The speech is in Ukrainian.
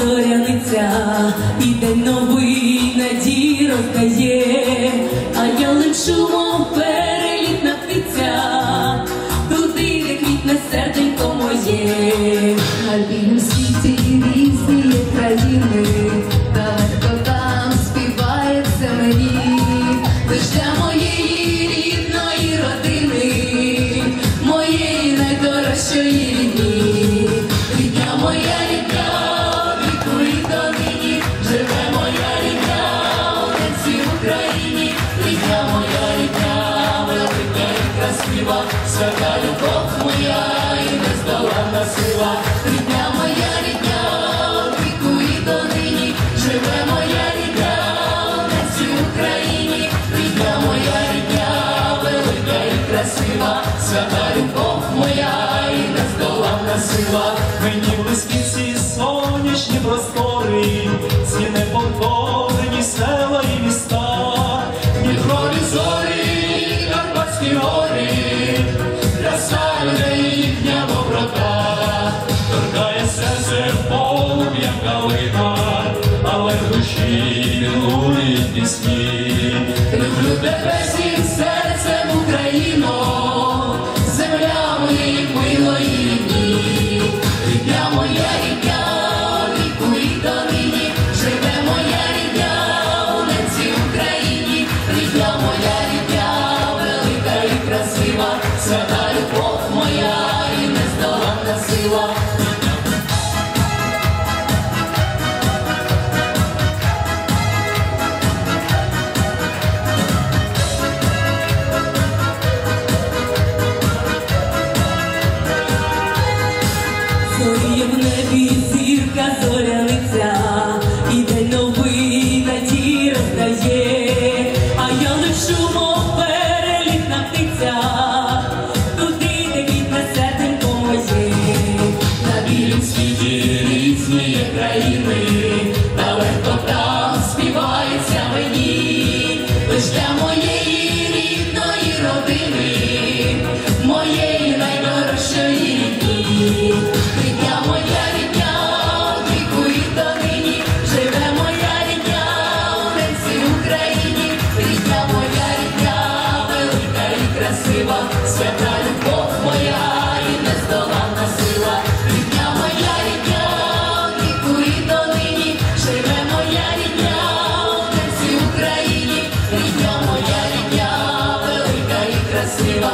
зоряниця, і день новий надій роздає, а я лишу мов перелітна птиця, туди, де квітне серденько моє, на білім світі різні країни. Україні, рідня моя, рідня, велика і красива, свята любов моя і нездоланна сила, рідня моя, рідня, віку і донині, живе моя рідня, всі Україні, рідня моя, рідня, велика і красива, свята любов моя і нездоланна сила, мені близькі ці сонячні простори, ціни непокорені села. Калина, але в душі лунуть пісні. Люблю тебе всім серцем Україно, земля моїх милої дні, рідня моя рідня, віку і донині, живе моя рідня, у ненці Україні, рідня моя рідня, велика і красива, свята любов моя і нездоланна сила. є в небі зірка зоряниця, і день новий надій роздає, а я лечу, мов перелітна птиця, туди де вітне на білім світі різні є країни, далеко там співається мені, лиш для моєї рідної родини. see